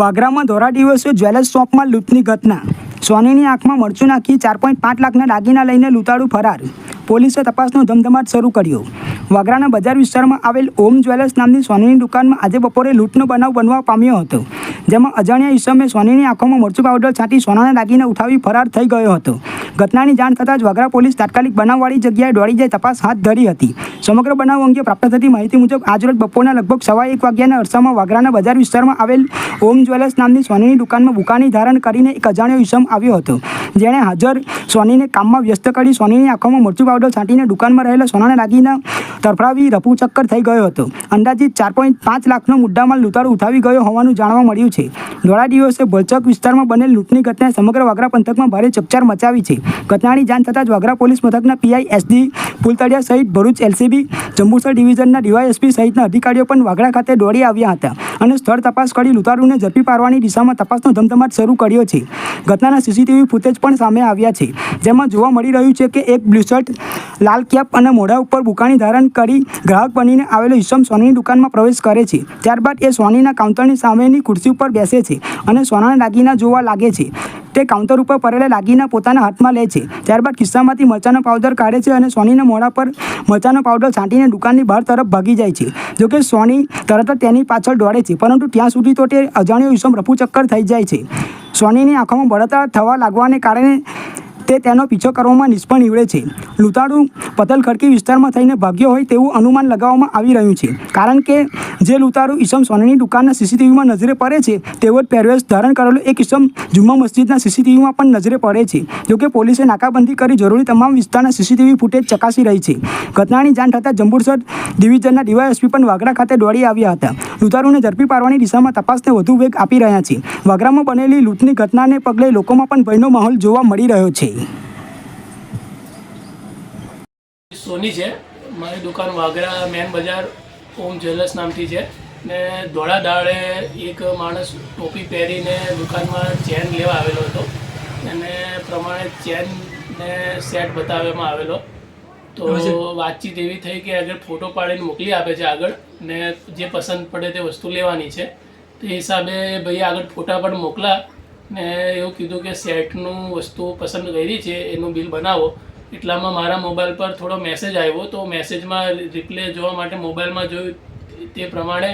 વાગરામાં ધોરા દિવસે જ્વેલર્સ શોપમાં લૂંટની ઘટના. સોનીની આંખમાં મરચું નાખી ચાર પોઈન્ટ પાંચ લાખના દાગીના લઈને લૂંટાડું ફરાર. પોલીસે તપાસનો ધમધમાટ શરૂ કર્યો. વાગરાના બજાર વિસ્તારમાં આવેલ ઓમ જ્વેલર્સ નામની સોનીની દુકાનમાં આજે બપોરે લૂંટનો બનાવ બનવા પામ્યો હતો, જેમાં અજાણ્યા ઈસમે સોનીની આંખોમાં મરચું પાવડર છાંટી સોનાના દાગીને ઉઠાવી ફરાર થઈ ગયો હતો. ઘટનાની જાણ થતાં જ વાગરા પોલીસ તાત્કાલિક બનાવવાળી જગ્યાએ દોડી જઈ તપાસ હાથ ધરી હતી. સમગ્ર બનાવ અંગે પ્રાપ્ત થતી માહિતી મુજબ આજરોજ બપોરના લગભગ સવા એક વાગ્યાના અરસામાં વાગરાના બજાર વિસ્તારમાં આવેલ ઓમ જ્વેલર્સ નામની સોનીની દુકાનમાં બુકાની ધારણ કરીને એક અજાણ્યો ઈસમ આવ્યો હતો. જેણે હાજર સોનીને કામમાં વ્યસ્ત કરી સોનીની આંખોમાં મરચું પાવડર છાંટીને દુકાનમાં રહેલા સોનાના દાગીના તરફડાવી રફુચક્કર થઈ ગયો હતો. અંદાજિત ચાર પોઈન્ટ પાંચ લાખનો મુદ્દામાલ લૂંટારો ઉઠાવી ગયો હોવાનું જાણવા મળ્યું છે. ધોળા દિવસે ભલચક વિસ્તારમાં બનેલ લૂંટની ઘટનાએ સમગ્ર વાગરા પંથકમાં ભારે ચકચાર મચાવી છે. ઘટનાની જાણ થતાં જ વાગરા પોલીસ મથકના પીઆઈ એસડી ફૂલતળિયા સહિત ભરૂચ એલસીબી જંબુસર ડિવિઝનના ડીવાયએસપી સહિતના અધિકારીઓ પણ વાગરા ખાતે દોડી આવ્યા હતા અને સ્થળ તપાસ કરી લૂંટારૂને ઝડપી પાડવાની દિશામાં તપાસનો ધમધમાટ શરૂ કર્યો છે. ઘટનાના સીસીટીવી ફૂટેજ પણ સામે આવ્યા છે, જેમાં જોવા મળી રહ્યું છે કે એક બ્લુ શર્ટ લાલ કેપ અને મોઢા ઉપર બુકાણી ધારણ કરી ગ્રાહક બનીને આવેલો ઈસમ સોનીની દુકાનમાં પ્રવેશ કરે છે. ત્યારબાદ એ સોનીના કાઉન્ટરની સામેની ખુરશી ઉપર બેસે છે અને સોનાના દાગીના જોવા લાગે છે. તે કાઉન્ટર ઉપર પડેલા દાગીના પોતાના હાથમાં લે છે. ત્યારબાદ ખિસ્સામાંથી મરચાનો પાવડર કાઢે છે અને સોનીના મોઢા પર મરચાનો પાવડર છાંટીને દુકાનની બહાર તરફ ભાગી જાય છે. જોકે સોની તરત જ તેની પાછળ દોડે છે, પરંતુ ત્યાં સુધી તો તે અજાણ્યો ઈસમ રફુચક્કર થઈ જાય છે. સોનીની આંખોમાં બળતરા થવા લાગવાને કારણે તે તેનો પીછો કરવામાં નિષ્ફળ નીવડે છે. લૂંટાડુ પતલખડકી વિસ્તારમાં થઈને ભાગ્યો હોય તેવું અનુમાન લગાવવામાં આવી રહ્યું છે. કારણ કે જે લૂંટાડુ ઈસમ સોનાની દુકાનના સીસીટીવીમાં નજરે પડે છે તેવો જ પહેરવેશ ધારણ કરેલો એક ઈસમ જુમ્મા મસ્જિદના સીસીટીવીમાં પણ નજરે પડે છે. જોકે પોલીસે નાકાબંધી કરી જરૂરી તમામ વિસ્તારના સીસીટીવી ફૂટેજ ચકાસી રહી છે. ઘટનાની જાણ થતાં જંબુસર ડિવિઝનના ડીવાયએસપી પણ વાગરા ખાતે દોડી આવ્યા હતા. લૂંટારૂને ઝડપી પાડવાની દિશામાં તપાસને વધુ વેગ આપી રહ્યા છે. વાગરામાં બનેલી લૂંટની ઘટનાને પગલે લોકોમાં પણ ભયનો માહોલ જોવા મળી રહ્યો છે. સોની છે. મારી દુકાન વાઘરા મેન બજાર ઓમ જ્વેલર્સ નામથી છે. ને ધોળા દાડે એક માણસ ટોપી પહેરીને દુકાનમાં ચેન લેવા આવેલો હતો. એને પ્રમાણે ચેન ને સેટ બતાવવામાં આવેલો. તો વાતચીત એવી થઈ કે આગળ ફોટો પાડીને મોકલી આપે છે આગળ ને જે પસંદ પડે તે વસ્તુ લેવાની છે. તે હિસાબે ભાઈ આગળ ફોટા પણ મોકલા ને એવું કીધું કે સેટનું વસ્તુ પસંદ કરી છે એનું બિલ બનાવો. એટલામાં મારા મોબાઈલ પર થોડો મેસેજ આવ્યો તો મેસેજમાં રિપ્લે જોવા માટે મોબાઈલમાં જોયું તે પ્રમાણે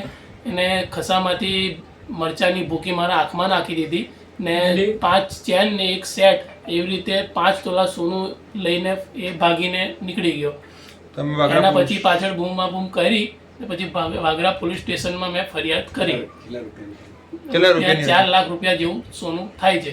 એને ખસામાંથી મરચાની ભૂકી મારા આંખમાં નાખી દીધી ને પાંચ ચેન ને એક સેટ એવી રીતે પાંચ તોલા સોનું લઈને એ ભાગીને નીકળી ગયો. એના પછી પાછળ બૂમમાં બૂમ કરી પછી વાગરા પોલીસ સ્ટેશનમાં મેં ફરિયાદ કરી. ચાર લાખ રૂપિયા જેવું સોનું થાય છે.